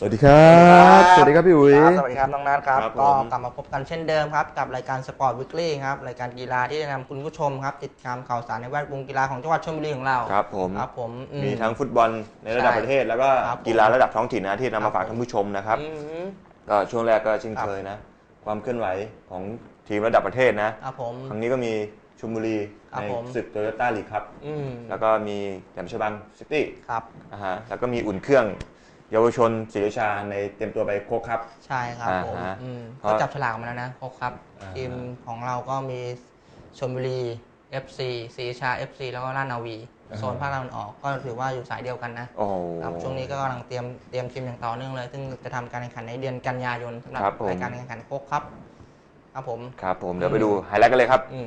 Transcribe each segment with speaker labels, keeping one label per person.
Speaker 1: สวัสดีครับ สวัสดีครับพี่อุ๋ย
Speaker 2: ครับสวัสดีครับน้องนัทครับ
Speaker 1: ครับผม
Speaker 2: ก็กลับมาพบกันเช่นเดิมครับ กับรายการสปอร์ตวิก l ีครับ รายการกีฬาที่จะนำคุณผู้ชมครับ ติดตามข่าวสารในแวดวงกีฬาของจังหวัดชลบุรีของเรา
Speaker 1: ครับผม
Speaker 2: ครับผมอื
Speaker 1: มีทั้งฟุตบอลในระดับ
Speaker 2: ใช่
Speaker 1: ประเทศ แล้วก็
Speaker 2: ครับผม
Speaker 1: กีฬาระดับท้องถิ่นนะที่นำมาฝาก
Speaker 2: ครับผม
Speaker 1: ท่านผู้ชมนะครับ
Speaker 2: อืม
Speaker 1: ก็ช่วงแรกก็เช่น
Speaker 2: ครับ
Speaker 1: เคยนะ ความเคลื่อนไหวของทีมระดับประเทศนะ
Speaker 2: ครับผม
Speaker 1: ครั้งนี้ก็มีชลบุรี
Speaker 2: ครับ
Speaker 1: ใน
Speaker 2: ผม
Speaker 1: ศึกโตโยต้าลีกครับ
Speaker 2: อืม
Speaker 1: แล้วก็มีแหลมฉบังซิตี้
Speaker 2: ครับ
Speaker 1: นะฮะแล้วก็มีอุ่นเครื่อง เยาวชนศรีราชาในเต็มตัวไปโคกครับ
Speaker 2: ใช่ครับผม
Speaker 1: อ่าฮะ
Speaker 2: อืม
Speaker 1: เพราะ
Speaker 2: ก็จับฉลากมาแล้วนะครบครับ
Speaker 1: อ่าฮะ
Speaker 2: ทีมของเราก็มีชลบุรี FC ศรีราชา FC แล้วก็ราชนาวีโซนภาคตะวันออกก็ถือว่าอยู่สายเดียวกันนะ
Speaker 1: โอ้โห
Speaker 2: ครับช่วงนี้ก็กำลังเตรียมเตรียมทีมอย่างต่อเนื่องเลย ซึ่งจะทำการแข่งขันในเดือนกันยายนสำหรับ
Speaker 1: ครับผม
Speaker 2: รายการแข่งขันโคกครับ ครับผม
Speaker 1: ครับผมเดี๋ยวไปดูไฮไลท์กันเลยครับ
Speaker 2: อืม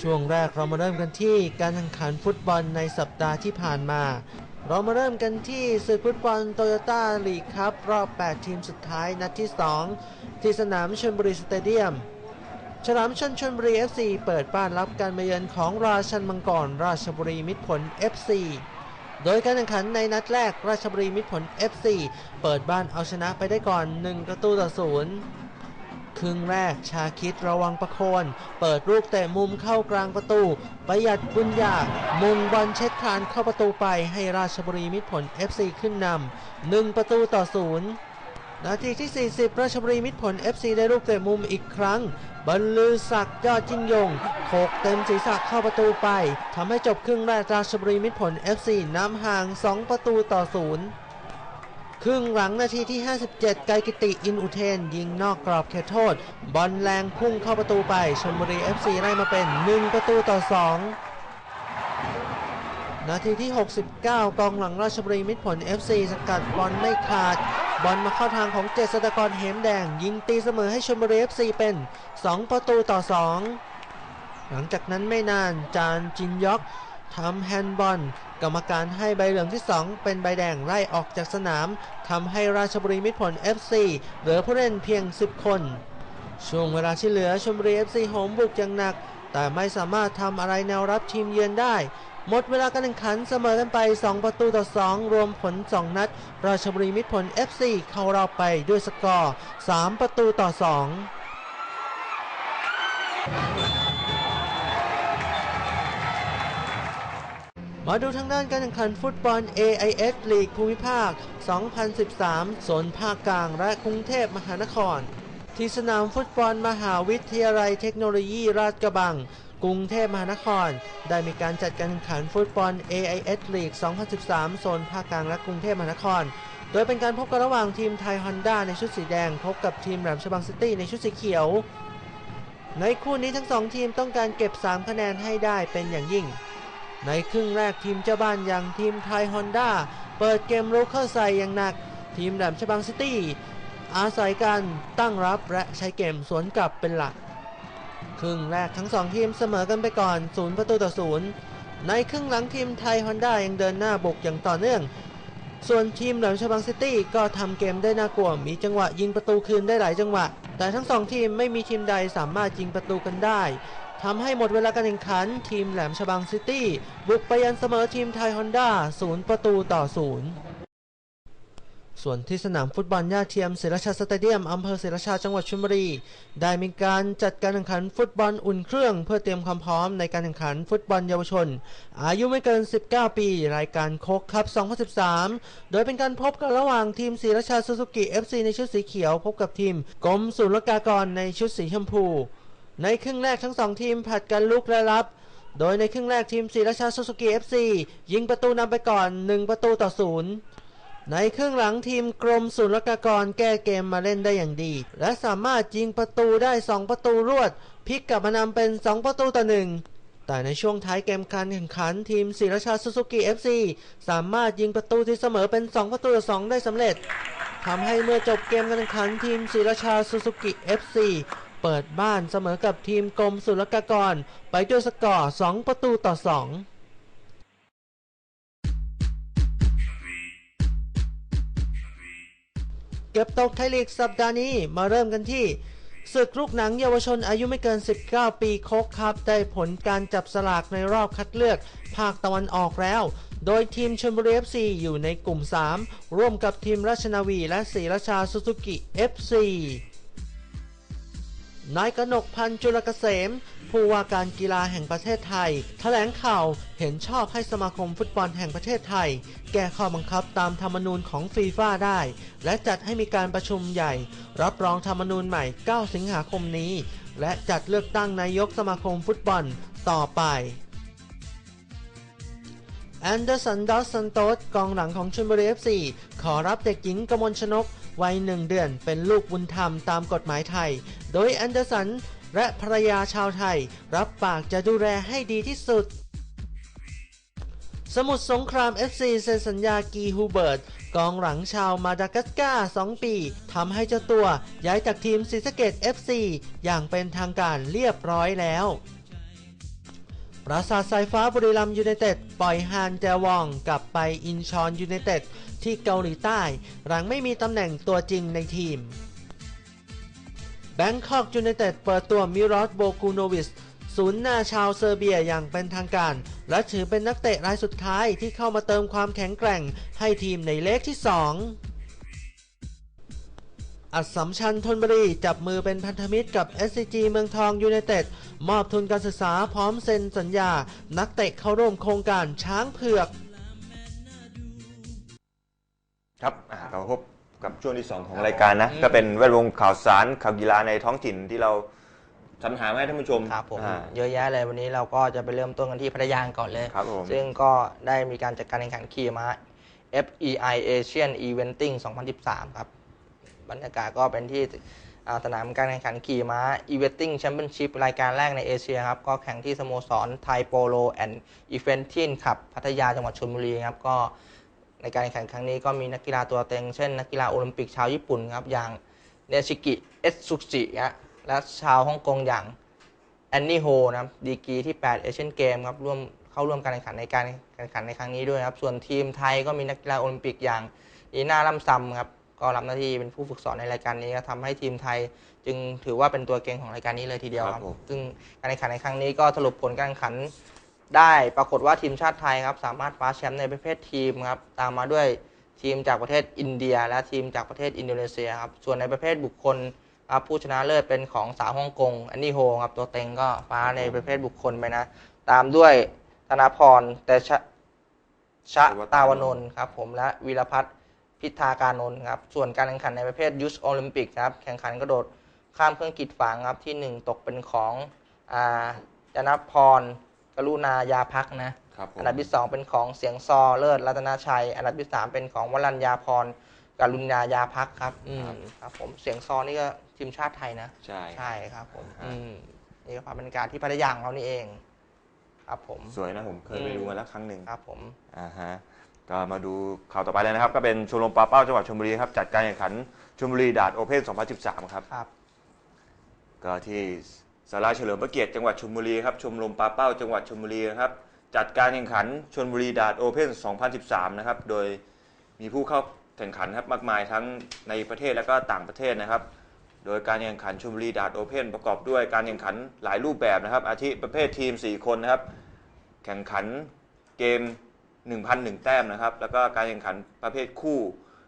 Speaker 3: ช่วงแรกเรามาเริ่มกันที่การแข่งขันฟุตบอลในสัปดาห์ที่ผ่านมา เรามาเริ่มกันที่ศึกฟุตบอลโตโยต้าลีกครับรอบ 8 ทีมสุดท้ายนัดที่ 2 ที่สนามชลบุรีสเตเดียม ฉลามชนชนบุรี FC เปิดบ้านรับการมาเยือนของราชันมังกร ราชบุรีมิตรผล FC โดยการแข่งขันในนัดแรกราชบุรีมิตรผล FC เปิดบ้านเอาชนะไปได้ก่อน 1 ประตูต่อศูนย์ ครึ่งแรกชาคิดระวังประโคน เปิดลูกเตะมุมเข้ากลางประตู ประหยัดบุญญา มุงบอลเช็ดคานเข้าประตูไปให้ราชบุรีมิตรผล FC ขึ้นนำหนึ่งประตูต่อศูนย์นาทีที่ 40 ราชบุรีมิตรผล FC ได้ลูกเตะมุมอีกครั้ง บรรลือศักดิ์ยอดยิ่งยงโขกเต็มศีรษะเข้าประตูไปทำให้จบครึ่งแรกราชบุรีมิตรผล FC นำห่าง 2 ประตูต่อศูนย์ ครึ่งหลังนาทีที่ 57 ไกกิติอินอุเทน ยิงนอกกรอบเขตโทษ บอลแรงพุ่งเข้าประตูไปชลบุรี FC ไล่มาเป็น 1 ประตูต่อ 2 นาทีที่ 69 กองหลังราชบุรีมิตรผล FC สกัดบอลไม่ขาด บอลมาเข้าทางของเจษฎากรเหมแดง ยิงตีเสมอให้ชลบุรี FC เป็น 2 ประตูต่อ 2 หลังจากนั้นไม่นานจานจินยอก ทำแฮนด์บอลกรรมการให้ใบเหลืองที่ 2 เป็นใบแดงไล่ออกจากสนามทำให้ราชบุรีมิตรผล FC เหลือผู้เล่นเพียง 10 คน ช่วงเวลาที่เหลือชลบุรี FC โหมบุกอย่างหนัก แต่ไม่สามารถทำอะไรแนวรับทีมเยือนได้ หมดเวลาการแข่งขันเสมอกันไป 2 ประตูต่อ 2 รวมผล 2 นัด ราชบุรีมิตรผล FC เข้ารอบไปด้วยสกอร์ 3 ประตูต่อ 2 มาดูทางด้านการแข่งขันฟุตบอล AIS ลีกภูมิภาค 2013โซนภาคกลางและกรุงเทพมหานคร ที่สนามฟุตบอลมหาวิทยาลัยเทคโนโลยีราชกระบัง กรุงเทพมหานคร ได้มีการจัดการแข่งขันฟุตบอล AIS ลีก 2013โซนภาคกลางและกรุงเทพมหานคร โดยเป็นการพบกันระหว่างทีมไทยฮอนด้าในชุดสีแดง พบกับทีมแหลมฉบังซิตี้ในชุดสีเขียว ในคู่นี้ทั้งสองทีมต้องการเก็บ 3 คะแนนให้ได้เป็นอย่างยิ่ง ในครึ่งแรกทีมเจ้าบ้านอย่างทีมไทยฮอนด้าเปิดเกมรุกเข้าใส่อย่างหนัก ทีมแหลมฉบังซิตี้อาศัยการตั้งรับและใช้เกมสวนกลับเป็นหลัก ครึ่งแรกทั้งสองทีมเสมอกันไปก่อน 0 ประตูต่อศูนย์ในครึ่งหลังทีมไทยฮอนด้ายังเดินหน้าบุกอย่างต่อเนื่อง ส่วนทีมแหลมฉบังซิตี้ก็ทำเกมได้น่ากลัวมีจังหวะยิงประตูคืนได้หลายจังหวะ แต่ทั้งสองทีมไม่มีทีมใดสามารถยิงประตูกันได้ ทำให้หมดเวลาการแข่งขัน ทีมแหลมฉบังซิตี้ บุกไปยันเสมอทีมไทยฮอนด้า0ประตูต่อ0ส่วนที่สนามฟุตบอลย่าเทียมศิรชาสเตเดียมอำเภอศิรชาจังหวัดชลบุรี ได้มีการจัดการแข่งขันฟุตบอลอุ่นเครื่อง เพื่อเตรียมความพร้อมในการแข่งขันฟุตบอลเยาวชน อายุไม่เกิน 19 ปี รายการโคกคัพ2013 โดยเป็นการพบกันระหว่างทีมศิรชาซูซูกิ FC ในชุดสีเขียวพบกับทีมกรมศุลกากรในชุดสีชมพู ในครึ่งแรกทั้งสองทีมผัดกันลุกและรับ โดยในครึ่งแรกทีมศรีราชาซูซูกิ FC ยิงประตูนำไปก่อน 1 ประตูต่อศูนย์ในครึ่งหลังทีมกรมศุลกากรแก้เกมมาเล่นได้อย่างดี และสามารถยิงประตูได้ 2 ประตูรวดพลิกกลับมานำเป็น 2 ประตูต่อหนึ่งแต่ในช่วงท้ายเกมการแข่งขันทีมศรีราชาซูซูกิ FC สามารถยิงประตูที่เสมอเป็น 2 ประตูต่อ2ได้สำเร็จทำให้เมื่อจบเกมการแข่งขันทีมศรีราชาซูซูกิ FC เปิดบ้านเสมอกับทีมกรมศุลกากร ไปด้วยสกอร์ 2 ประตูต่อ 2เก็บตกไทยลีกสัปดาห์นี้มาเริ่มกันที่ศึกลูกหนังเยาวชนอายุไม่เกิน 19 ปีโคกครับ ได้ผลการจับสลากในรอบคัดเลือก ภาคตะวันออกแล้ว โดยทีมชลบุรี FC อยู่ในกลุ่ม 3 ร่วมกับทีมราชนาวีและศรีราชาซูซูกิ FC นายกนกพันธ์จุลเกษม ผู้ว่าการกีฬาแห่งประเทศไทย แถลงข่าวเห็นชอบให้สมาคมฟุตบอลแห่งประเทศไทย แก้ข้อบังคับตามธรรมนูญของฟีฟ่าได้ และจัดให้มีการประชุมใหญ่ รับรองธรรมนูญใหม่ 9 สิงหาคมนี้ และจัดเลือกตั้งนายกสมาคมฟุตบอลต่อไป แอนเดอร์สันดอสซันโตสกองหลังของชลบุรี FC ขอรับเด็กหญิงกมลชนก วัยหนึ่งเดือนเป็นลูกบุญธรรมตามกฎหมายไทย โดยแอนเดอร์สันและภรรยาชาวไทย รับปากจะดูแลให้ดีที่สุด สมุทรสงคราม FC เซ็นสัญญากีฮูเบิร์ตกองหลังชาวมาดากัสการ์2ปีทำให้เจ้าตัวย้ายจากทีมศรีสะเกด FC อย่างเป็นทางการเรียบร้อยแล้ว ปราสาทสายฟ้าบุรีรัมยูไนเต็ดปล่อยฮานแจวองกลับไปอินชอนยูไนเต็ดที่เกาหลีใต้ หลังไม่มีตำแหน่งตัวจริงในทีมแบงคอกยูไนเต็ดเปิดตัวมิรอสโบกูโนวิสศูนย์หน้าชาวเซอร์เบียอย่างเป็นทางการ และถือเป็นนักเตะรายสุดท้ายที่เข้ามาเติมความแข็งแกร่งให้ทีมในเลขที่ 2 อัสสัมชัญธนบุรีจับมือเป็นพันธมิตรกับ SCG เมืองทองยูไนเต็ด มอบทุนการศึกษาพร้อมเซ็นสัญญา นักเตะเข้าร่วมโครงการช้างเผือก
Speaker 1: ครับอ่ากลับมาพบกับช่วงที่ 2 ของรายการนะ ก็เป็นแวดวงข่าวสารข่าวกีฬาในท้องถิ่นที่เราสรรหามาให้ท่านผู้ชม
Speaker 2: ครับผม
Speaker 1: อ่า
Speaker 2: เยอะแยะเลยวันนี้เราก็จะไปเริ่มต้นกันที่พัทยาก่อนเลย
Speaker 1: ครับผม
Speaker 2: ซึ่งก็ได้มีการจัดการแข่งขันขี่ม้า FEI Asian Eventing 2013 ครับ บรรยากาศก็เป็นที่อ่า สนามการแข่งขันขี่ม้า Eventing Championship รายการแรกในเอเชียครับ ก็แข่งที่สโมสรไทยโปโลแอนด์อีเวนทินขับพัทยาจังหวัดชลบุรีครับ ก็ในการแข่งขันครั้งนี้ก็มีนักกีฬาตัวเต็ง เช่นนักกีฬาโอลิมปิกชาวญี่ปุ่นครับ อย่างเนชิกิ เอสซุจิและชาวฮ่องกงอย่างแอนนี่โฮนะครับดีกรีที่ 8 เอเชียนเกมครับร่วมเข้าร่วมการแข่งขันในการแข่งขันในครั้งนี้ด้วยครับ ส่วนทีมไทยก็มีนักกีฬาโอลิมปิกอย่างอีน่าลัมซัมครับ ก็รับหน้าที่เป็นผู้ฝึกสอนในรายการนี้ก็ทำให้ทีมไทย จึงถือว่าเป็นตัวเก่งของรายการนี้เลยทีเดียวค
Speaker 1: ครั
Speaker 2: รั
Speaker 1: บบผม
Speaker 2: ซึ่งการแข่งขันในครั้งนี้ก็สรุปผลการแข่งขันได้ปรากฏว่าทีมชาติไทยครับสามารถคว้าแชมป์ในประเภททีมครับตามมาด้วยทีมจากประเทศอินเดีย และทีมจากประเทศอินโดนีเซียครับส่วนในประเภทบุคคลครับผู้ชนะเลิศเป็นของสาวฮ่องกงอันนี่โฮครับตัวเต็งก็คว้าในประเภทบุคคลไปนะ ตามด้วยธนาพรแต่ชะ ชะตาวนนท์ครับผมและวีรพัฒน์ พิธาการนนท์ครับ ส่วนการแข่งขันในประเภทยูสโอลิมปิกครับ แข่งขันกระโดดข้ามเครื่องกีดฝางครับ ที่หนึ่งตกเป็นของอ่าจนพร กรุณายาพักนะ
Speaker 1: ครับผม
Speaker 2: อันดับที่ 2 เป็นของเสียงซอเลิศรัตนาชัย อันดับที่ 3 เป็นของวรัญญาพรกรุณายาพักครับ อืมครับผม เสียงซอนี่ก็ทีมชาติไทยนะ
Speaker 1: ใช่
Speaker 2: ใช่ครับผม
Speaker 1: อ่า
Speaker 2: อืมนี่ก็ภาพบรรยากาศที่พัทยาของเรานี่เอง ครับผม
Speaker 1: สวยนะผมเคยไปดูมาแล้วครั้งหนึ่ง
Speaker 2: ครับผม
Speaker 1: อ่าฮะ ก็มาดูข่าวต่อไปเลยนะครับ ก็เป็นชมรมปลาเป้าจังหวัดชลบุรีครับจัดการแข่งขันชลบุรีดาดโอเพน2013 ครับ
Speaker 2: ครับ
Speaker 1: ก็ที่สาราเฉลิมพระเกียรติจังหวัดชลบุรีครับชมรมปลาเป้าจังหวัดชลบุรีนะครับจัดการแข่งขันชลบุรีดาดโอเพน2013 นะครับ โดยมีผู้เข้าแข่งขันครับมากมายทั้งในประเทศและก็ต่างประเทศนะครับ โดยการแข่งขันชลบุรีดาดโอเพนประกอบด้วยการแข่งขันหลายรูปแบบนะครับ อาทิประเภททีม 4 คนนะครับ แข่งขันเกม 1,001 แต้มนะครับ แล้วก็การแข่งขันประเภทคู่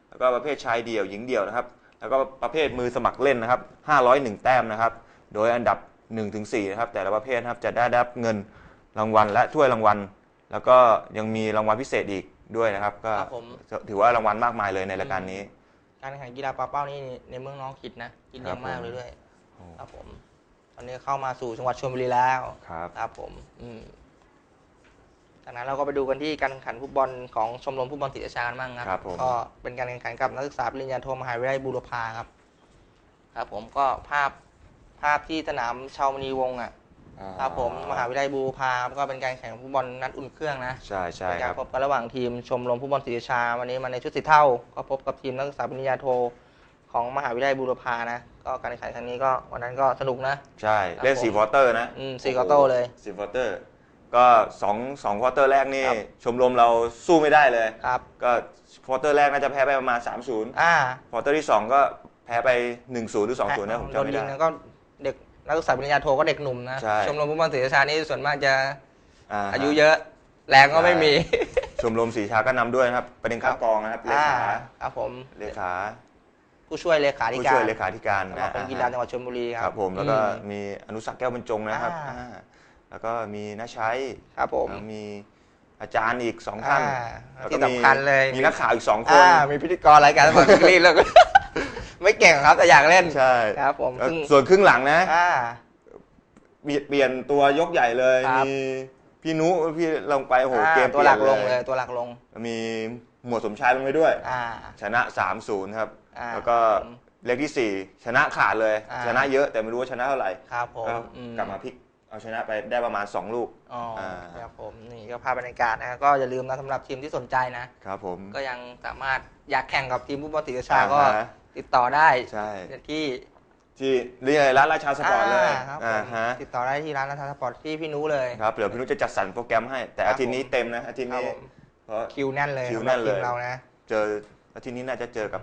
Speaker 1: แล้วก็ประเภทชายเดี่ยวหญิงเดี่ยวนะครับ แล้วก็ประเภทมือสมัครเล่นนะครับ 501 แต้มนะครับ โดยอันดับ 1-4 นะครับ แต่ละประเภทนะครับจะได้รับเงินรางวัลและถ้วยรางวัล แล้วก็ยังมีรางวัลพิเศษอีกด้วยนะครับ ก็
Speaker 2: ครับผม
Speaker 1: ถือว่ารางวัลมากมายเลยในรายการนี้
Speaker 2: การแข่งขันกีฬาปลาเป้านี่ในเมืองน้องคิดนะคิดเย
Speaker 1: ครั
Speaker 2: อะ
Speaker 1: บ
Speaker 2: มาก
Speaker 1: ผม
Speaker 2: เลยด้วย
Speaker 1: โอ้
Speaker 2: ครับผม ตอนนี้เข้ามาสู่จังหวัดชลบุรีแล้ว
Speaker 1: ครับ
Speaker 2: ครับผม อืม จากนั้นเราก็ไปดูกันที่การแข่งขันฟุตบอลของชมรมฟุตบอลศรีราชากันบ้างครับ
Speaker 1: ครับผม
Speaker 2: ก็เป็นการแข่งขันกับนักศึกษาปริญญาโทมหาวิทยาลัยบูรพาครับ ครับผมก็ภาพภาพที่สนามชาวมณีวงศ์อะครับผมมหาวิทยาลัยบูรพาก็เป็นการแข่งฟุตบอลนัดอุ่นเครื่องนะ
Speaker 1: ใช่ใช่
Speaker 2: เป็น
Speaker 1: ค
Speaker 2: การ
Speaker 1: รับ
Speaker 2: พบกันระหว่างทีมชมรมฟุตบอลศรีราชาวันนี้มาในชุดสีเทาก็พบกับทีมนักศึกษาปริญญาโทของมหาวิทยาลัยบูรพานะก็การแข่งขันครั้งนี้ก็วันนั้นก็สนุกนะ
Speaker 1: ใช่ เล่น
Speaker 2: ครับผม
Speaker 1: สี่ควอเตอร์นะ
Speaker 2: อืมสี่ควอเตอร์เลย
Speaker 1: สี่ควอเตอร์ ก็สองสองควอเตอร์แรกนี่
Speaker 2: ครับ
Speaker 1: ชมรมเราสู้ไม่ได้เลย
Speaker 2: ครับ
Speaker 1: ก็ควอเตอร์แรกน่าจะแพ้ไปประมาณ 3-0
Speaker 2: อ่า
Speaker 1: ควอเตอร์ที่ 2 ก็แพ้ไป 1-0 หรือ 2-0นะผม
Speaker 2: โด
Speaker 1: จำ
Speaker 2: น
Speaker 1: ไม่
Speaker 2: ยิ
Speaker 1: ได้
Speaker 2: งแล้วก็เด็กนักศึกษาปริญญาโทก็เด็กหนุ่มนะ
Speaker 1: ใช่
Speaker 2: ชมรมฟุตบอลศรีราชานี่ส่วนมากจะา
Speaker 1: ฮะ
Speaker 2: อายุเยอะแรงก็ไม่มี
Speaker 1: ชมรมสีชาก็นำด้วยนะครับ ประเด็นข้ากองนะครับ เล
Speaker 2: อ่า
Speaker 1: ขา
Speaker 2: ครับผม
Speaker 1: เลขา
Speaker 2: ผู้ช่วยเลขาธิ
Speaker 1: ผู้
Speaker 2: การ
Speaker 1: ช่วยเลขาธิการ
Speaker 2: แล้วก็เป็นกีฬาจังหวัดชลบุรีค
Speaker 1: ค
Speaker 2: รั
Speaker 1: รั
Speaker 2: บบ
Speaker 1: ผมแล้วก็
Speaker 2: อืม
Speaker 1: มีอนุสักดิ์แก้วบรรจงนะครับ
Speaker 2: อ่า
Speaker 1: อ่า แล้วก็มีน้าชัย
Speaker 2: ครับผม
Speaker 1: แล้วมีอาจารย์อีกสองท่าน
Speaker 2: อ่า
Speaker 1: แล้ว
Speaker 2: ที่
Speaker 1: ก็มี
Speaker 2: สำคัญเลย
Speaker 1: มีนักข่าวอีกสองคน
Speaker 2: อ่ามีพิธีกรรายการสปอร์ตวีคลี่แล้วก็ ไม่เก่งครับแต่อยากเล่น
Speaker 1: ใช่
Speaker 2: ครับผม
Speaker 1: แล้ว
Speaker 2: ซึ่ง
Speaker 1: ส่วนครึ่งหลังนะ
Speaker 2: อ่า
Speaker 1: มีเปลี่ยนตัวยกใหญ่เลย
Speaker 2: ครับ
Speaker 1: มีพี่นุพี่ลงไปโอ้โห
Speaker 2: อ่า
Speaker 1: เกม
Speaker 2: ตัวหลัก
Speaker 1: เป
Speaker 2: ล
Speaker 1: ย
Speaker 2: ง
Speaker 1: น
Speaker 2: เลย ตัวหลักลง
Speaker 1: มีหมวดสมชายลงไปด้วย
Speaker 2: อ่า
Speaker 1: ชนะ 3-0 ครับ
Speaker 2: อ่า
Speaker 1: แล้วก็
Speaker 2: อืม
Speaker 1: เลขที่ 4 ชนะขาดเลย
Speaker 2: อ่า
Speaker 1: ชนะเยอะแต่ไม่รู้ว่าชนะเท่าไหร่
Speaker 2: ครับผม
Speaker 1: ก็
Speaker 2: อืม
Speaker 1: กลับมาพลิก เอาชนะไปได้ประมาณ 2 ลูก
Speaker 2: อ๋ออาครับผมนี่ก็ภาพบรรยากาศนะก็อย่าลืมนะสำหรับทีมที่สนใจนะ
Speaker 1: ครับผม
Speaker 2: ก็ยังสามารถอยากแข่งกับทีมฟุตบอลศรีราชาก็
Speaker 1: อ่าฮะ
Speaker 2: ติดต่อได้
Speaker 1: ใช่
Speaker 2: ที่
Speaker 1: ที่เรียกอะไรร้านราชาสปอร์ตเลยา
Speaker 2: ครับผม
Speaker 1: อ่าฮะ
Speaker 2: ติดต่อได้ที่ร้านราชาสปอร์ตที่พี่นุเลย
Speaker 1: ครับเดี๋ยวพี่นุชจะจัดสรรโปรแกรมให้ แต่
Speaker 2: ครับ
Speaker 1: อาทิตย์นี้เต็มนะอาทิตย์
Speaker 2: ครับ
Speaker 1: นี้
Speaker 2: ผม
Speaker 1: เพราะ
Speaker 2: คิวแน่นเลย
Speaker 1: คิว
Speaker 2: สำห
Speaker 1: แน่
Speaker 2: รับ
Speaker 1: นเลย
Speaker 2: ทีมเรานะ
Speaker 1: เจออาทิตย์นี้น่าจะเจอกับ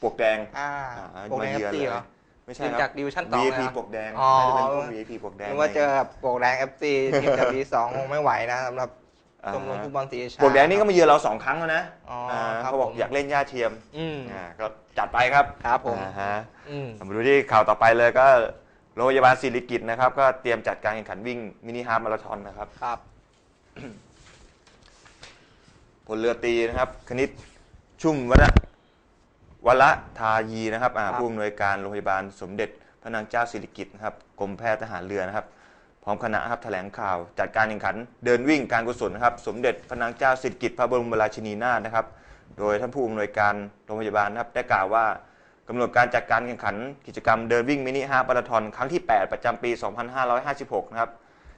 Speaker 1: ปลวกแดง
Speaker 2: อ่า
Speaker 1: อ่า
Speaker 2: โปรแกรม
Speaker 1: มาเยือน
Speaker 2: ซี
Speaker 1: เลย
Speaker 2: เหรอ
Speaker 1: ไม่ใช่
Speaker 2: ทีม
Speaker 1: ค
Speaker 2: จา
Speaker 1: รั
Speaker 2: ก
Speaker 1: บ
Speaker 2: ดิวิชั่นสอง
Speaker 1: VIP
Speaker 2: เลยเหรอ
Speaker 1: ปลวกแดง
Speaker 2: อ๋อ
Speaker 1: น่าจะเป็นพวก VIP ปลวกแดง
Speaker 2: นึกว่าเจอกับโปรแดงเอฟซีทีมจากดีสองคงไม่ไหวนะสำหรับ
Speaker 1: อ่า
Speaker 2: ชมรมฟุตบอลศรีราชา
Speaker 1: ปลวกแดงนี่ก็มาเยือนเราสองครั้งแล้วนะ
Speaker 2: อ๋ออ่าครับ
Speaker 1: เขาบอก
Speaker 2: ผม
Speaker 1: อยากเล่นหญ้าเทียม
Speaker 2: อืม
Speaker 1: อ่าก็จัดไปครับ
Speaker 2: ครับผม
Speaker 1: อ่าฮะ
Speaker 2: อืม
Speaker 1: มาดูที่ข่าวต่อไปเลยก็โรงพยาบาลศิริกิตนะครับ ก็เตรียมจัดการแข่งขันวิ่งมินิฮาล์ฟมาราธอนนะครับ
Speaker 2: ครับ
Speaker 1: พลเรือตรีนะครับ คณิตชุ่มวร วละทายีนะครับอ่า
Speaker 2: ครับ
Speaker 1: ผู้อำนวยการโรงพยาบาลสมเด็จพระนางเจ้าสิริกิติ์นะครับกรมแพทย์ทหารเรือนะครับ พร้อมคณะครับแถลงข่าว จัดการแข่งขันเดินวิ่งการกุศลนะครับ สมเด็จพระนางเจ้าสิริกิติ์พระบรมราชินีนาถนะครับ โดยท่านผู้อำนวยการโรงพยาบาลนะครับได้กล่าวว่ากำหนดการจัดการแข่งขันกิจกรรมเดินวิ่งมินิฮาล์ฟมาราธอนครั้งที่ 8 ประจำปี 2556 นะครับ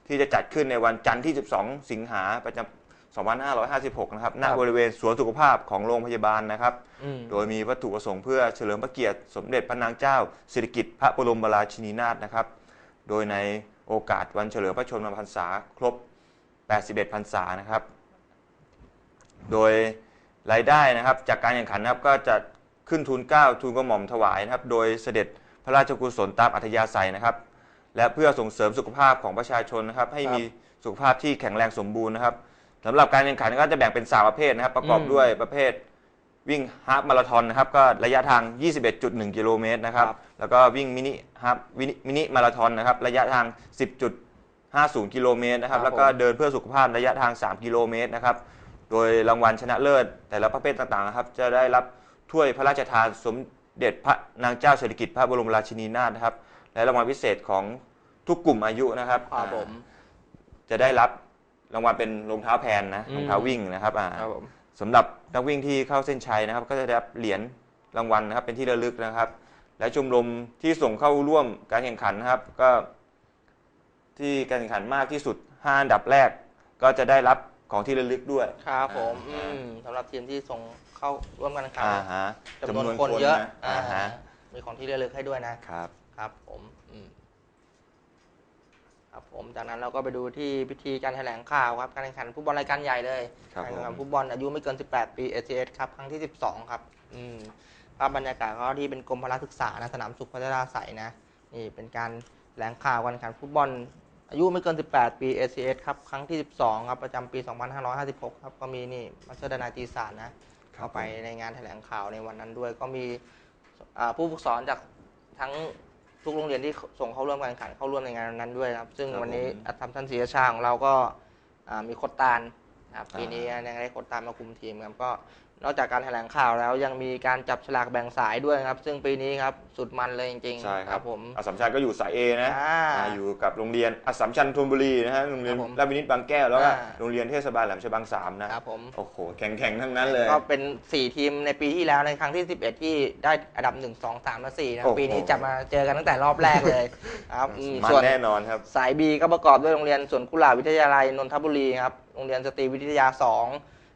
Speaker 1: ที่จะจัดขึ้นในวันจันทร์ที่ 12 สิงหาประจำ 2556 นะครับณ
Speaker 2: ครับ
Speaker 1: บริเวณสวนสุขภาพของโรงพยาบาลนะครับ
Speaker 2: อืม
Speaker 1: โดยมีวัตถุประสงค์เพื่อเฉลิมพระเกียรติสมเด็จพระนางเจ้าสิริกิติ์พระบรมราชินีนาถนะครับ โดยในโอกาสวันเฉลิมพระชนมพรรษาครบ 81 พรรษานะครับ โดยรายได้นะครับจากการแข่งขันนะครับก็จะขึ้นทุนเกล้าทุนกระหม่อมถวายนะครับ โดยเสด็จพระราชกุศลตามอัธยาศัยนะครับ และเพื่อส่งเสริมสุขภาพของประชาชนนะครับ ให้มีสุขภาพที่แข็งแรงสมบูรณ์นะครับ สำหรับการแข่งขันก็จะแบ่งเป็นสามประเภทนะครับ ประกอบ
Speaker 2: อืม
Speaker 1: ด้วยประเภทวิ่งฮาล์ฟมาราธอนนะครับ ก็ระยะทาง 21.1 กิโลเมตรนะครับ
Speaker 2: ครับ
Speaker 1: แล้วก็วิ่งมินิฮาล์ฟมินิมินิมาราธอนนะครับ ระยะทาง 10.50 กิโลเมตรนะครับ
Speaker 2: ครับ
Speaker 1: แล้วก็
Speaker 2: ผม
Speaker 1: เดินเพื่อสุขภาพระยะทาง 3 กิโลเมตรนะครับ โดยรางวัลชนะเลิศ แต่ละประเภทต่างๆนะครับ จะได้รับถ้วยพระราชทานสมเด็จพระนางเจ้าสิริกิติ์พระบรมราชินีนาถนะครับ และรางวัลพิเศษของทุกกลุ่มอายุนะครับ
Speaker 2: ครับผม
Speaker 1: อ่าจะได้รับ รางวัลเป็นรองเท้าแพนนะ
Speaker 2: อืม
Speaker 1: รองเท้าวิ่งนะครับอ่า
Speaker 2: ครับผม
Speaker 1: สำหรับนักวิ่งที่เข้าเส้นชัยนะครับ ก็จะได้รับเหรียญรางวัลนะครับ เป็นที่ระลึกนะครับ และชมรมที่ส่งเข้าร่วมการแข่งขันนะครับ ก็ ที่การแข่งขันมากที่สุด5อันดับแรก ก็จะได้รับของที่ระลึกด้วย
Speaker 2: ครับผม
Speaker 1: อ่า
Speaker 2: อืมสำหรับทีมที่ส่งเข้าร่วมกันแข่งขัน
Speaker 1: อ่าฮะ
Speaker 2: จำนวนคนเยอะ
Speaker 1: นะ
Speaker 2: อ่า
Speaker 1: อ่าฮะ
Speaker 2: มีของที่ระลึกให้ด้วยนะ
Speaker 1: ครับ
Speaker 2: ครับผมอืมครับ ผมจากนั้นเราก็ไปดูที่พิธีการแถลงข่าวครับการแข่งขันฟุตบอลรายการใหญ่เลย
Speaker 1: ครับ
Speaker 2: การ
Speaker 1: ผ
Speaker 2: แข่งขัน
Speaker 1: ม
Speaker 2: ฟุตบอลอายุไม่เกิน 18 ปี ACS ครับครั้งที่ 12 ครับอืมภาพบรรยากาศก็ที่เป็นกรมพละศึกษานะสนามสุขพัฒนาใสยนะนี่เป็นการแถลงข่าวการแข่งขันฟุตบอล อายุไม่เกิน 18 ปี ACS ครับครั้งที่ 12 ครับประจำปี 2556 ครับก็มีนี่มัสเดนาตีสารนะ เข้าไปในงานแถลงข่าวในวันนั้นด้วยก็มีอ่าผู้ฝึกสอนจากทั้ง ทุกโรงเรียนที่ส่งเข้าร่วมการแข่งขันเข้าร่วมในงานนั้นด้วยนะครับ ซึ่ง
Speaker 1: ครับ
Speaker 2: วันนี้
Speaker 1: ผม
Speaker 2: อัตทัมทันศรีราชาของเราก็อ่ามีโคตตาลนะครับ
Speaker 1: อ่า
Speaker 2: ปีนี้ยังได้โคตตาลมาคุมทีมครับก็ นอกจากการแถลงข่าวแล้วยังมีการจับฉลากแบ่งสายด้วยครับ ซึ่งปีนี้ครับสุดมันเลยจริงๆ
Speaker 1: ใช่ครับ
Speaker 2: ผม
Speaker 1: อสสัมชัญก็อยู่สายเอนะ
Speaker 2: อ่า
Speaker 1: อ่าอยู่กับโรงเรียนอสสัมชัญธนบุรีนะฮะโรงเรียน
Speaker 2: ครับผม
Speaker 1: ราชวินิตบางแก้วแล้วก็
Speaker 2: อ่า
Speaker 1: โรงเรียนเทศบาลแหลมฉบังสามนะครับ
Speaker 2: ผม
Speaker 1: โอ้โหแข่งแข่งๆทั้งนั้นเลย
Speaker 2: ก็เป็น 4 ทีมในปีที่แล้วในครั้งที่ 11 ที่ได้อันดับ 1 2 3และ4นะ
Speaker 1: โอ้โห
Speaker 2: ปีนี้จะมาเจอกันตั้งแต่รอบแรกเลยครับอืม
Speaker 1: มัน
Speaker 2: ส่วน
Speaker 1: แน่นอนครับ
Speaker 2: สาย B ก็ประกอบด้วยโรงเรียนสวนกุหลาบวิทยาลัยนนทบุรีครับโรงเรียนสตรีวิทยา 2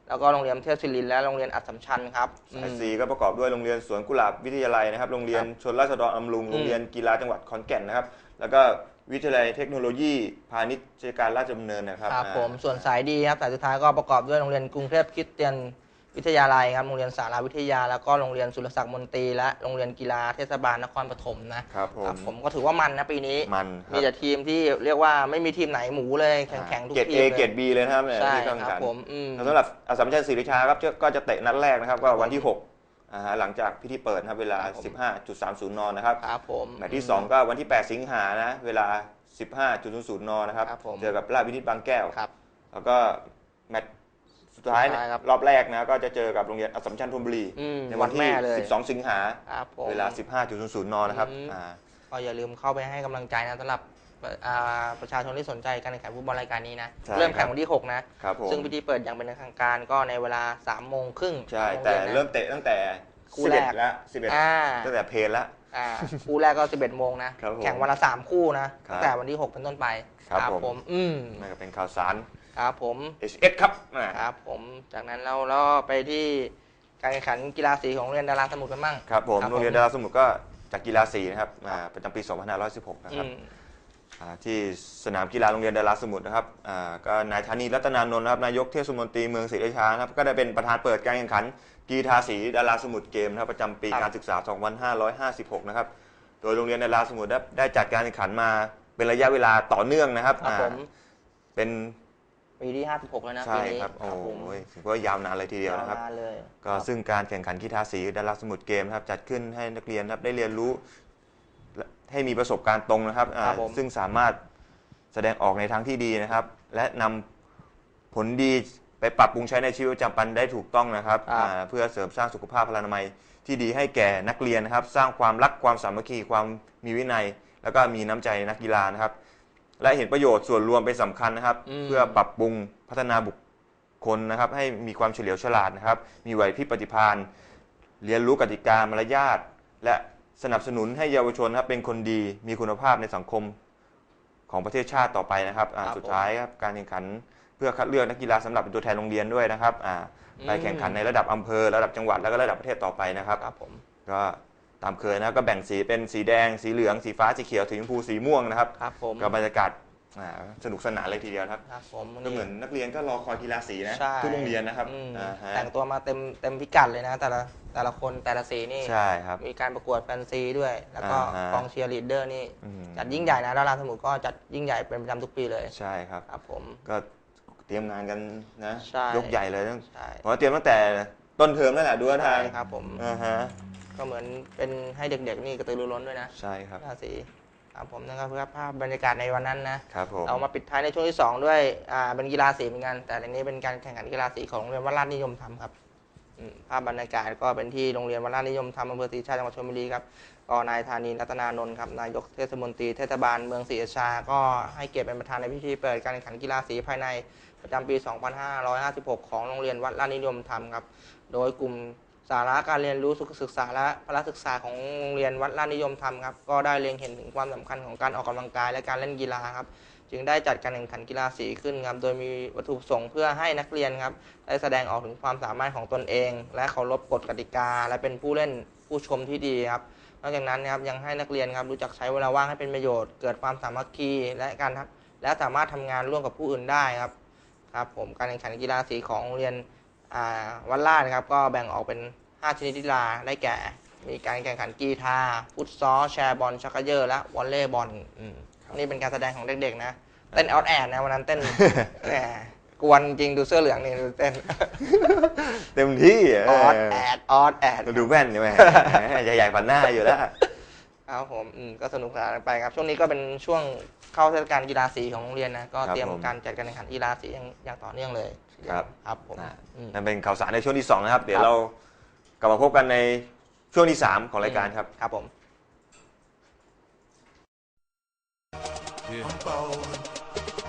Speaker 2: แล้วก็โรงเรียนเทพศิรินทร์และโรงเรียนอัศมชัญครับ
Speaker 1: สาย
Speaker 2: อืม
Speaker 1: สีก็ประกอบด้วยโรงเรียนสวนกุหลาบวิทยาลัยนะครับ โรงเรียนชนราษฎรอำรุง
Speaker 2: อืม
Speaker 1: โรงเรียนกีฬาจังหวัดขอนแก่นนะครับ แล้วก็วิทยาลัยเทคโนโลยี พาณิชยการราชดำเนินนะครับ
Speaker 2: ครับ
Speaker 1: อ่า
Speaker 2: ผมส่วนสายดีครับสายสุดท้ายก็ประกอบด้วยโรงเรียนกรุงเทพคริสเตียน วิทยาลัยครับโรงเรียนสารวิทยา แล้วก็โรงเรียนสุรศักดิ์มนตรีและโรงเรียนกีฬาเทศบาลนครปฐมนะครับ
Speaker 1: ผม
Speaker 2: ผมก็ถือว่ามันนะปีนี้
Speaker 1: มันค
Speaker 2: มี
Speaker 1: รับ
Speaker 2: แต่ทีมที่เรียกว่าไม่มีทีมไหนหมูเลยแข่งๆทุก
Speaker 1: เกรด
Speaker 2: ที
Speaker 1: เอ
Speaker 2: ม
Speaker 1: เกรด
Speaker 2: เลย
Speaker 1: บีเลยนะครับเนี่ย
Speaker 2: ใช่
Speaker 1: ที่แข่ง
Speaker 2: ครับ
Speaker 1: ขัน
Speaker 2: ผมอืม
Speaker 1: แล้วสำหรับอสสัมชัญศรีราชาครับจะก็จะเตะนัดแรกนะครับก็
Speaker 2: ครับผม
Speaker 1: วันที่6อ่าฮะหลังจากพิธีเปิดนะครับเวลา
Speaker 2: ครับผม
Speaker 1: 15.30 นนะครับ
Speaker 2: ครับผม
Speaker 1: แมตช์ที่ 2 ก็วันที่ 8 สิงหานะเวลา 15.00 นนะครับ
Speaker 2: ครับผม
Speaker 1: เจอกับราชวินิตบางแก้ว
Speaker 2: ครับ
Speaker 1: แล้วก็แมตช์ สุดท้ายเนี่ย
Speaker 2: สุดท้ายครับ
Speaker 1: รอบแรกนะก็จะเจอกับโรงเรียนอัสสัมชัญธนบุรี
Speaker 2: อืม
Speaker 1: ในวันที่
Speaker 2: วันแม่เลย
Speaker 1: 12 สิงหา
Speaker 2: ครับผม
Speaker 1: เวลา 15.00นนะครับ
Speaker 2: อืม
Speaker 1: อ่า
Speaker 2: ก็อย่าลืมเข้าไปให้กำลังใจนะสำหรับอ่าประชาชนที่สนใจการแข่งขันฟุตบอลรายการนี้นะ
Speaker 1: ใช่
Speaker 2: เริ่ม
Speaker 1: ครั
Speaker 2: แข่
Speaker 1: บ
Speaker 2: งวันที่ 6 นะ
Speaker 1: ครับผม
Speaker 2: ซึ่งพิธีเปิดอย่างเป็นทางการก็ในเวลา3โมงครึ่ง
Speaker 1: ใช่
Speaker 2: ของ
Speaker 1: แต่
Speaker 2: ย็นนะ
Speaker 1: เริ่มเตะตั้งแต่
Speaker 2: คู่แรก
Speaker 1: 11แล้ว11
Speaker 2: อ่า
Speaker 1: ตั้งแต่เพลแล้ว
Speaker 2: อ่าคู่แรกก็ 11 โมงนะ
Speaker 1: ครับผม
Speaker 2: แข่งวันละ 3 คู่นะครับตั้งแต่วันที่ 6 เป็นต้นไป
Speaker 1: ครับผม
Speaker 2: อืม
Speaker 1: นั่นก็เป็นข่าวสาร
Speaker 2: ครับผม
Speaker 1: HS ครับอ่า
Speaker 2: ครับผมจากนั้นเราเราไปที่การแข่งขันกีฬาสีของโรงเรียนดาราสมุทรกันบ้าง
Speaker 1: ครับผม
Speaker 2: ครับผม
Speaker 1: โรงเรียนดาราสมุทรก็จากกีฬาสีนะครับอ่าประจำปี 2516 นะค
Speaker 2: อื
Speaker 1: รับ
Speaker 2: ม
Speaker 1: อ่าที่สนามกีฬาโรงเรียนดาราสมุทรนะครับอ่าก็นายธานีรัตนานนท์นะครับนายกเทศมนตรีเมืองศรีราชานะครับก็ได้เป็นประธานเปิดการแข่งขัน กีฬาสีดาราสมุทรเกมนะครับประจำปี
Speaker 2: ครับ
Speaker 1: การศึกษา 2556 นะครับโดยโรงเรียนดาราสมุทรได้ได้จัดการแข่งขันมาเป็นระยะเวลาต่อเนื่องนะครับ
Speaker 2: ครับ
Speaker 1: อ่า
Speaker 2: ผม
Speaker 1: เป็น
Speaker 2: ปีที่ 56 แล้วนะ
Speaker 1: ใช่
Speaker 2: ปีนี้
Speaker 1: ครับ โอ้
Speaker 2: ผม
Speaker 1: ยถือว่ายาวนานเลยทีเดียวนะครับ
Speaker 2: ยาวนานเลย
Speaker 1: ก็ซึ่งการแข่งขันกีฬาสีดาราสมุทรเกมนะครับจัดขึ้นให้นักเรียนนะครับได้เรียนรู้และให้มีประสบการณ์ตรงนะครับอ่า
Speaker 2: ครับผม
Speaker 1: ซึ่งสามารถแสดงออกในทางที่ดีนะครับ และนำผลดีไปปรับปรุงใช้ในชีวิตประจำวันได้ถูกต้องนะครับ
Speaker 2: ครับ
Speaker 1: อ่าเพื่อเสริมสร้างสุขภาพพลานามัยที่ดีให้แก่นักเรียนนะครับ สร้างความรักความสามัคคีความมีวินัย แล้วก็มีน้ำใจในนักกีฬานะครับ และเห็นประโยชน์ส่วนรวมเป็นสำคัญนะครับ
Speaker 2: อืม
Speaker 1: เพื่อปรับปรุงพัฒนาบุคคลนะครับ ให้มีความเฉลียวฉลาดนะครับ มีไหวพริบปฏิภาณเรียนรู้กติกามารยาทและสนับสนุนให้เยาวชนนะครับเป็นคนดีมีคุณภาพในสังคมของประเทศชาติต่อไปนะครับอ่า
Speaker 2: ครับ
Speaker 1: สุดท้ายครับการแข่งขันเพื่อคัดเลือกนักกีฬาสำหรับเป็นตัวแทนโรงเรียนด้วยนะครับอ่าไปแข่งขันในระดับอำเภอ ระดับจังหวัดแล้วก็ระดับประเทศต่อไปนะครับ
Speaker 2: ครับผม
Speaker 1: ก็ตามเคยนะครับก็แบ่งสีเป็นสีแดง สีเหลือง สีฟ้า สีเขียว สีชมพู สีม่วงนะครับ
Speaker 2: ครับผม
Speaker 1: ก็บรรยากาศอ่าสนุกสนานเลยทีเดียวครับ
Speaker 2: ครับผม
Speaker 1: ก็เหมือนนักเรียนก็รอคอยกีฬาสีนะ
Speaker 2: ใช่
Speaker 1: ทุกโรงเรียนนะครับ
Speaker 2: อืม
Speaker 1: อ่าฮะ
Speaker 2: แต่งตัวมาเต็มเต็มพิกัดเลยนะ แต่ละแต่ละคนแต่ละสีนี่
Speaker 1: ใช่ครับ
Speaker 2: มีการประกวดแฟนซีด้วย แล้วก็
Speaker 1: อ่าฮะ
Speaker 2: กองเชียร์ลีดเดอร์นี่
Speaker 1: อืม
Speaker 2: จัดยิ่งใหญ่นะดาราสมุทรก็จัดยิ่งใหญ่เป็นประจำทุกปีเลย
Speaker 1: ใช่ครับ
Speaker 2: ครับผม
Speaker 1: ก็เตรียมงานกันนะ
Speaker 2: ใช่
Speaker 1: ยกใหญ่เลยตั้ง
Speaker 2: ใช่
Speaker 1: ผมว่าเตรียมตั้งแต่ต้นเทอมแล้วแหละดูท่าทาง
Speaker 2: ใช่ครับผม
Speaker 1: อ่าฮะ
Speaker 2: ก็เหมือนเป็นให้เด็กๆนี่กระตือรือร้นด้วยนะ
Speaker 1: ใช่ครับ
Speaker 2: ราศีครับผมนั่นก็คือภาพบรรยากาศในวันนั้นนะ
Speaker 1: ครับผม
Speaker 2: เรามาปิดท้ายในช่วงที่ 2 ด้วยอ่าเป็นกีฬาสีเหมือนกัน แต่ในนี้เป็นการแข่งขันกีฬาสีของโรงเรียนวัดราชนิยมธรรมครับอืมภาพบรรยากาศก็เป็นที่โรงเรียนวัดราชนิยมธรรมอำเภอศรีราชาจังหวัดชลบุรีครับก็นายธานีรัตนานนท์ครับนายกเทศมนตรีเทศบาลเมืองศรีราชา ก็ให้เกียรติเป็นประธานในพิธีเปิดการแข่งขันกีฬาสีภายในประจำปี 2556 ของโรงเรียนวัดราชนิยมธรรมครับโดยกลุ่ม สาระการเรียนรู้สุขศึกษาและพละศึกษาของโรงเรียนวัดราชนิยมธรรมครับก็ได้เล็งเห็นถึงความสำคัญของการออกกำลังกายและการเล่นกีฬาครับจึงได้จัดการแข่งขันกีฬาสีขึ้นครับโดยมีวัตถุประสงค์เพื่อให้นักเรียนครับได้แสดงออกถึงความสามารถของตนเอง และเคารพกฎกติกา และเป็นผู้เล่นผู้ชมที่ดีครับนอกจากนั้นครับยังให้นักเรียนครับรู้จักใช้เวลาว่างให้เป็นประโยชน์เกิดความสามัคคีและการและสามารถทำงานร่วมกับผู้อื่นได้ครับครับผมการแข่งขันกีฬาสีของโรงเรียน วัดลาดนะครับก็แบ่งออกเป็น 5 ชนิดกีฬาได้แก่ มีการแข่งขันกีฬาฟุตซอลแชร์บอลชักเกยอร์และวอลเลย์บอลอืมนี่เป็นการแสดงของเด็กๆนะเต้นออดแอดนะวันนั้นเต้นแหมกวนจริงดูเสื้อเหลืองนี่ดูเต้น
Speaker 1: เต็มที่
Speaker 2: ออดแอดออดแอด
Speaker 1: ดูแว่นใช่ไหมใหญ่ๆฝันหน้าอยู่แล้ว
Speaker 2: ครับผมอืมก็สนุกสนานกันไปครับ ช่วงนี้ก็เป็นช่วงเข้าเทศกาลกีฬาสีของโรงเรียนนะก็
Speaker 1: ครับ
Speaker 2: เตรียม
Speaker 1: ผม
Speaker 2: การจัดการแข่งขันกีฬาสีอย่างอย่างต่อเนื่องเลย
Speaker 1: ครับ
Speaker 2: ครับผม
Speaker 1: อ่า
Speaker 2: อืม
Speaker 1: นั่นเป็นข่าวสารในช่วงที่2นะครับ เดี๋ยว
Speaker 2: ครับ
Speaker 1: เรากลับมาพบกันในช่วงที่3ของรายการครับ
Speaker 2: ครับผม
Speaker 4: I'm ballin',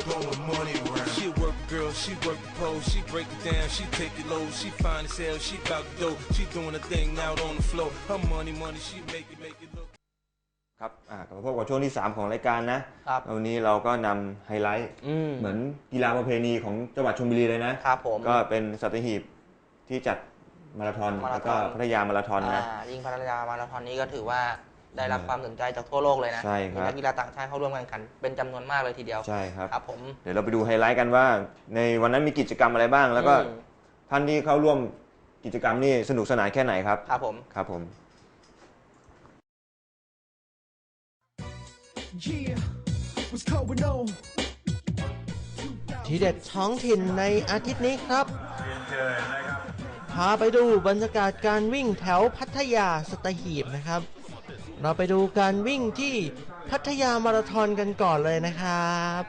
Speaker 4: blowing money around. She a work girl, she work the pole, she break it down, she take it low, she fine as hell, she bout to go, she doing a thing out on the floor. Her money, money, she make it, make it look.
Speaker 1: ครับอ่ากลับมาพบกับช่วงที่ 3 ของรายการนะครับ วันนี้เราก็นำไฮไลท์
Speaker 2: อืม
Speaker 1: เหมือนกีฬาประเพณีของจังหวัดชลบุรีเลยนะ
Speaker 2: ครับผม
Speaker 1: ก็เป็นสัตหีบที่จัดมาราธอน
Speaker 2: มาราธอน
Speaker 1: แล้วก็พัทยามาราธอนนะ
Speaker 2: อ่ายิ่งพัทยามาราธอนนี้ก็ถือว่าได้รับความสนใจจากทั่วโลกเลยนะ
Speaker 1: ใช่ครับ
Speaker 2: มีนักกีฬาต่างชาติเข้าร่วมแข่งขันเป็นจำนวนมากเลยทีเดียว
Speaker 1: ใช่ครับ
Speaker 2: ครับผม
Speaker 1: เดี๋ยวเราไปดูไฮไลท์กันว่า ในวันนั้นมีกิจกรรมอะไรบ้าง แล้วก็
Speaker 2: อืม
Speaker 1: ท่านที่เข้าร่วมกิจกรรมนี่สนุกสนานแค่ไหนครับ
Speaker 2: ครับผม
Speaker 1: ครับผม
Speaker 5: Yeah, what's going on?
Speaker 3: ทีเด็ดท้องถิ่นในอาทิตย์นี้ครับ พาไปดูบรรยากาศการวิ่งแถวพัทยาสตหีบนะครับ เราไปดูการวิ่งที่พัทยามาราธอนกันก่อนเลยนะครับ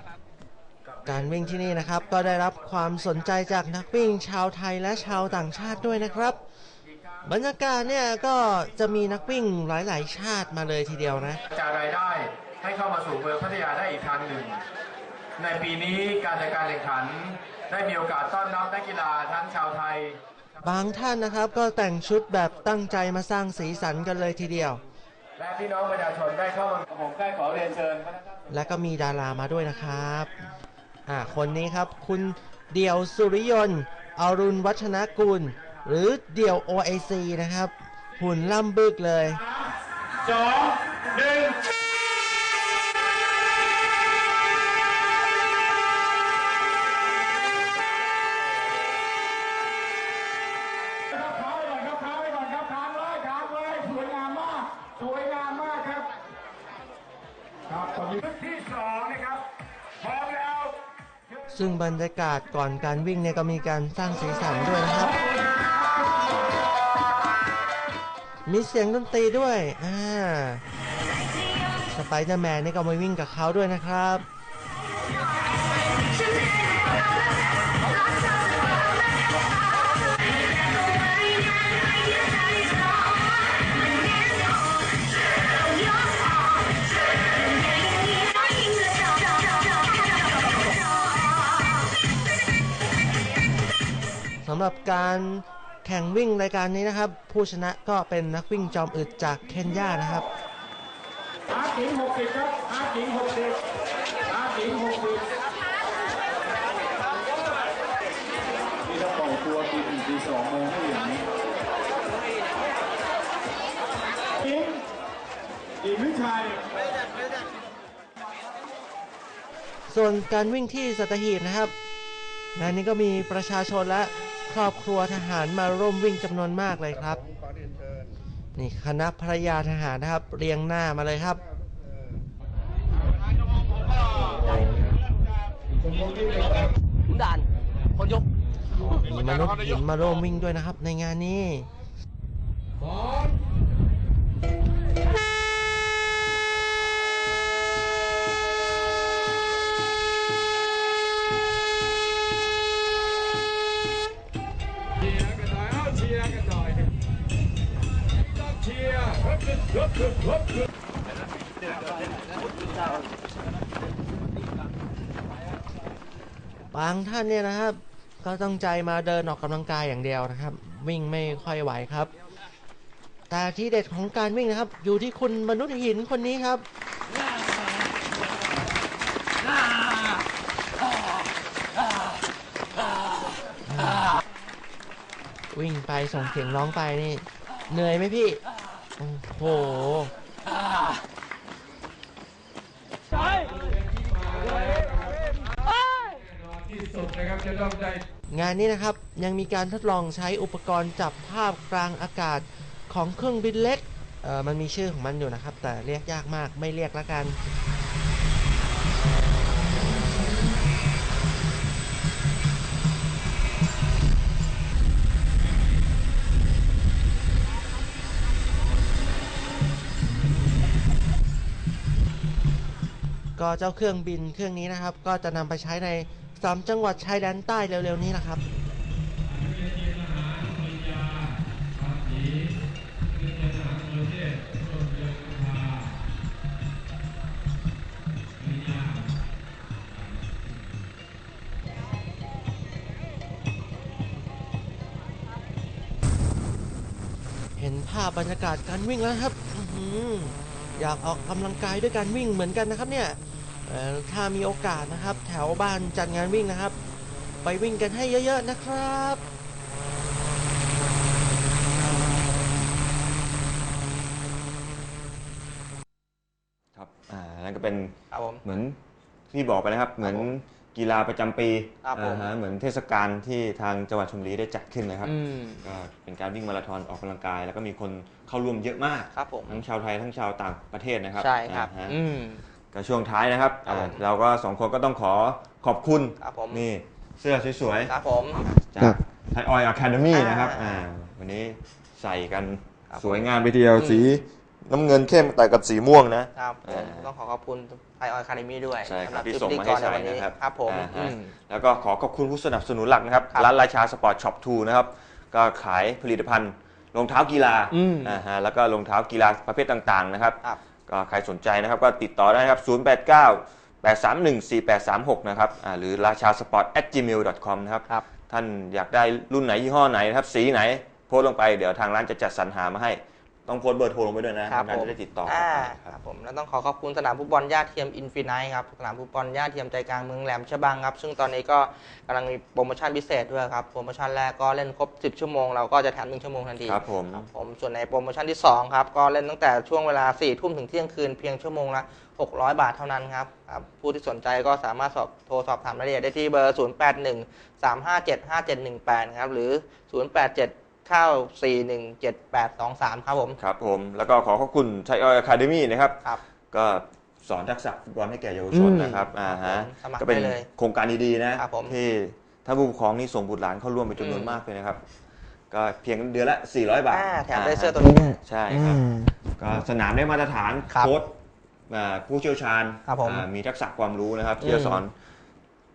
Speaker 3: การวิ่งที่นี่นะครับก็ได้รับความสนใจจากนักวิ่งชาวไทยและชาวต่างชาติด้วยนะครับ บรรยากาศเนี่ยก็จะมีนักวิ่งหลาย ๆ ชาติมาเลยทีเดียวนะ
Speaker 6: กระจายรายได้ ให้เข้ามาสู่เมืองพัทยาได้อีกทางหนึ่ง ในปีนี้การจัดการแข่งขัน ได้มีโอกาสต้อนรับนักกีฬาทั้งชาวไทย
Speaker 3: บางท่านนะครับก็แต่งชุดแบบตั้งใจมาสร้างสีสันกันเลยทีเดียว
Speaker 6: และพี่น้องประชาชนได้เข้ามาผมได้ขอเรียนเชิญพนักงาน
Speaker 3: และก็มีดารามาด้วยนะครับอ่าคนนี้ครับคุณเดี่ยวสุริยนต์อรุณวัฒนกุล หรือเดี่ยว OIC นะครับ หุ่นล่ำบึกเลย
Speaker 6: สองหนึ่ง
Speaker 3: ซึ่งบรรยากาศก่อนการวิ่งเนี่ยก็มีการสร้างสีสันด้วยนะครับ มีเสียงดนตรีด้วยอ่าสไปเดอร์แมนนี่ก็มาวิ่งกับเขาด้วยนะครับำหรับการแข่งวิ่งรายการนี้นะครับ ผู้ชนะก็เป็นนักวิ่งจอมอึดจากเคนยานะครับ
Speaker 6: อาร์ตหญิงหกสิบครับอาร์ติง60อาร์ติง60นี่ถ้าปล่อยตัวตีหนึ่งตีสองโมงให้อย่างนี้หญิงหญิชาย
Speaker 3: ส่วนการวิ่งที่สัตหีบนะครับงานนี้ก็มีประชาชนและ ครอบครัวทหารมาร่วมวิ่งจำนวนมากเลยครับ นี่คณะภรรยาทหารนะครับ เรียงหน้ามาเลยครับ
Speaker 2: คุณด่านคนยก
Speaker 3: มีมนุษย์หินมาร่วมวิ่งด้วยนะครับ ในงานนี้ บางท่านเนี่ยนะครับ ก็ต้องใจมาเดินออกกำลังกายอย่างเดียวนะครับ วิ่งไม่ค่อยไหวครับ แต่ที่เด็ดของการวิ่งนะครับ อยู่ที่คุณมนุษย์หินคนนี้ครับวิ่งไปส่งเสียงร้องไปนี่ เหนื่อยไหมพี่ โอ้โหงานนี้นะครับยังมีการทดลองใช้อุปกรณ์จับภาพกลางอากาศของเครื่องบินเล็กเออมันมีชื่อของมันอยู่นะครับ แต่เรียกยากมากไม่เรียกละกัน ก็เจ้าเครื่องบินเครื่องนี้นะครับ ก็จะนำไปใช้ในสามจังหวัดชายแดนใต้เร็วๆนี้นะครับเห็นภาพบรรยากาศการวิ่งแล้วครับ อื้อหืออยากออกกำลังกายด้วยการวิ่งเหมือนกันนะครับเนี่ยเอ่อถ้ามีโอกาสนะครับ แถวบ้านจัดงานวิ่งนะครับ ไปวิ่งกันให้เยอะๆนะครับ
Speaker 1: ครับอ่านั่นก็เป็น
Speaker 2: ครับผม
Speaker 1: เหมือนที่บอกไปนะครับ เหมือน กีฬาประจำปี
Speaker 2: ครับผม
Speaker 1: อ่าฮะเหมือนเทศกาลที่ทางจังหวัดชลบุรีได้จัดขึ้นนะครับ
Speaker 2: อืม
Speaker 1: ก็เป็นการวิ่งมาราธอนออกกำลังกาย แล้วก็มีคนเข้าร่วมเยอะมาก
Speaker 2: ครับผม
Speaker 1: ทั้งชาวไทยทั้งชาวต่างประเทศนะครับ
Speaker 2: ใช่ครับ
Speaker 1: อ่าฮะ
Speaker 2: อืม
Speaker 1: ก็ช่วงท้ายนะครับ
Speaker 2: ครับผม
Speaker 1: อ่าเราก็สองคนก็ต้องขอขอบคุณ
Speaker 2: ครับผม
Speaker 1: นี่เสื้อสวย
Speaker 2: ครับผม
Speaker 1: ๆ จากไทยออยล์อะคาเดมี่
Speaker 2: อ่าน
Speaker 1: นะครับอ่าวันนี้ใส่กัน
Speaker 2: ครับ
Speaker 1: สวยงามไปทีเดียวสี น้ำเงินเข้มแต่กับสีม่วงนะ
Speaker 2: ครับผม
Speaker 1: อ่า
Speaker 2: ต้องขอขอบคุณไทยออยคาเดมี่ด้วย
Speaker 1: ใช่ครับ
Speaker 2: สำห
Speaker 1: ที่
Speaker 2: ชุด
Speaker 1: ส่ง
Speaker 2: พิ
Speaker 1: มา
Speaker 2: ธี
Speaker 1: ให้
Speaker 2: ก
Speaker 1: ใช้
Speaker 2: ในวันนี้
Speaker 1: นะครับ
Speaker 2: ครับผม
Speaker 1: อ่าฮะ
Speaker 2: อืม
Speaker 1: แล้วก็ขอขอบคุณผู้สนับสนุนหลักนะครับ
Speaker 2: ครับ
Speaker 1: ร้านราชาสปอร์ตช็อปทูนะครับ ก็ขายผลิตภัณฑ์รองเท้ากีฬา
Speaker 2: อืม
Speaker 1: อ่าฮะแล้วก็รองเท้ากีฬาประเภทต่างๆนะครับ
Speaker 2: ครับ
Speaker 1: ก็ใครสนใจนะครับก็ติดต่อได้นะครับ 089 831 4836 นะครับอ่าหรือราชาสปอร์ต at gmail com นะครับ
Speaker 2: ครับ
Speaker 1: ท่านอยากได้รุ่นไหนยี่ห้อไหนนะครับ สีไหน โพสต์ลงไปเดี๋ยวทางร้านจะจัดสรรหามาให้ ต้องโพสต์เบอร์โทรลงไปด้วยนะครับทางร้าน
Speaker 2: ผม
Speaker 1: จะได้ติดต่อ
Speaker 2: อ่า
Speaker 1: ค
Speaker 2: ค
Speaker 1: รั
Speaker 2: รั
Speaker 1: บบ
Speaker 2: ผมแล้วต้องขอขอบคุณสนามฟุตบอลญาติเทียมอินฟินิตครับสนามฟุตบอลญาติเทียมใจกลางเมืองแหลมฉบังครับ ซึ่งตอนนี้ก็กำลังมีโปรโมชั่นพิเศษด้วยครับโปรโมชั่นแรกก็เล่นครบ 10 ชั่วโมงเราก็จะแถม1ชั่วโมงทันที
Speaker 1: ครับผม
Speaker 2: ผมส่วนในโปรโมชั่นที่ 2 ครับ ก็เล่นตั้งแต่ช่วงเวลา4ทุ่มถึงเที่ยงคืนเพียงชั่วโมงละ 600 บาทเท่านั้นครับครับ ผู้ที่สนใจก็สามารถสอบโทรสอบถามรายละเอียดได้ที่เบอร์ 081 357 5718 ครับ หรือ 087 941 7823 ครับผม
Speaker 1: ครับผม แล้วก็ขอขอบคุณไทยออยล์อะคาเดมี่นะครับ
Speaker 2: ครับ
Speaker 1: ก็สอนทักษะฟุตบอลให้แก่เยาวชน
Speaker 2: อืม
Speaker 1: นะครับอ่าฮะ
Speaker 2: สมัคร
Speaker 1: ก็เป็น
Speaker 2: ได้เลย
Speaker 1: โครงการดีๆนะครับ
Speaker 2: ผม
Speaker 1: ที่ถ้าผู้ปกครองนี่ส่งบุตรหลานเข้าร่วมเป็นจำนวน
Speaker 2: อืม
Speaker 1: มากเลยนะครับ ก็เพียงเดือนละ 400 บาท
Speaker 2: อ่าแถมได้า
Speaker 1: ฮะ
Speaker 2: เสื้อตัวนี้ด้วย
Speaker 1: ใช่ครับก็สนามได้มาตรฐาน
Speaker 2: ครับ
Speaker 1: โค้ชอ่าผู้เชี่ยวชาญ
Speaker 2: ครับผม
Speaker 1: อ่ามีทักษะความรู้นะครับที่จะสอน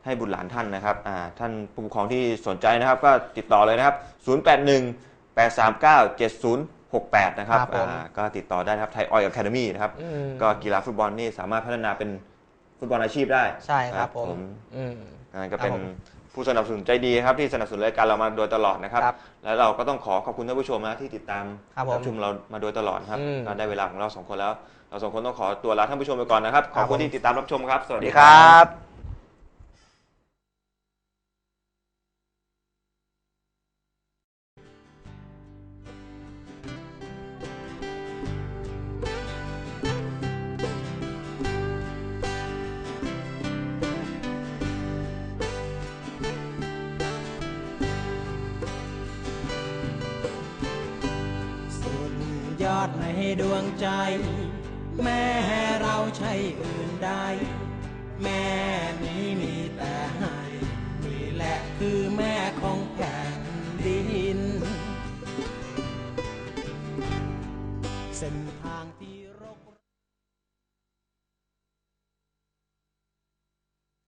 Speaker 1: ให้บุตรหลานท่านนะครับอ่าท่านผู้ปกครองที่สนใจนะครับ ก็ติดต่อเลยนะครับ 081 839 7068 นะครับ
Speaker 2: ครับผม
Speaker 1: อ่าก็ติดต่อได้นะครับไทยออยล์อะคาเดมี่นะครับ
Speaker 2: อืม
Speaker 1: ก็กีฬาฟุตบอลนี่สามารถพัฒนาเป็นฟุตบอลอาชีพได้
Speaker 2: ใช่ครับผมอืม
Speaker 1: นั่นก็เป็น
Speaker 2: ครับผม
Speaker 1: ผู้สนับสนุนใจดีครับที่สนับสนุนรายการเรามาโดยตลอดนะครับ
Speaker 2: ครับ
Speaker 1: แล้วเราก็ต้องขอขอบคุณท่านผู้ชมนะที่ติดตาม
Speaker 2: ครับผม
Speaker 1: ชมเรามาโดยตลอดครับ
Speaker 2: อืม
Speaker 1: ก็ได้เวลาของเราสองคนแล้ว เราสองคนต้องขอตัวลาท่านผู้ชมไปก่อนนะครับ ขอบคุณ
Speaker 2: ครับผม
Speaker 1: ที่ติดตามรับชมครับส
Speaker 2: ส
Speaker 1: วั
Speaker 2: วั
Speaker 1: ส
Speaker 2: ส
Speaker 1: ดี
Speaker 2: ดี
Speaker 1: ค
Speaker 2: ค
Speaker 1: รั
Speaker 2: รับบ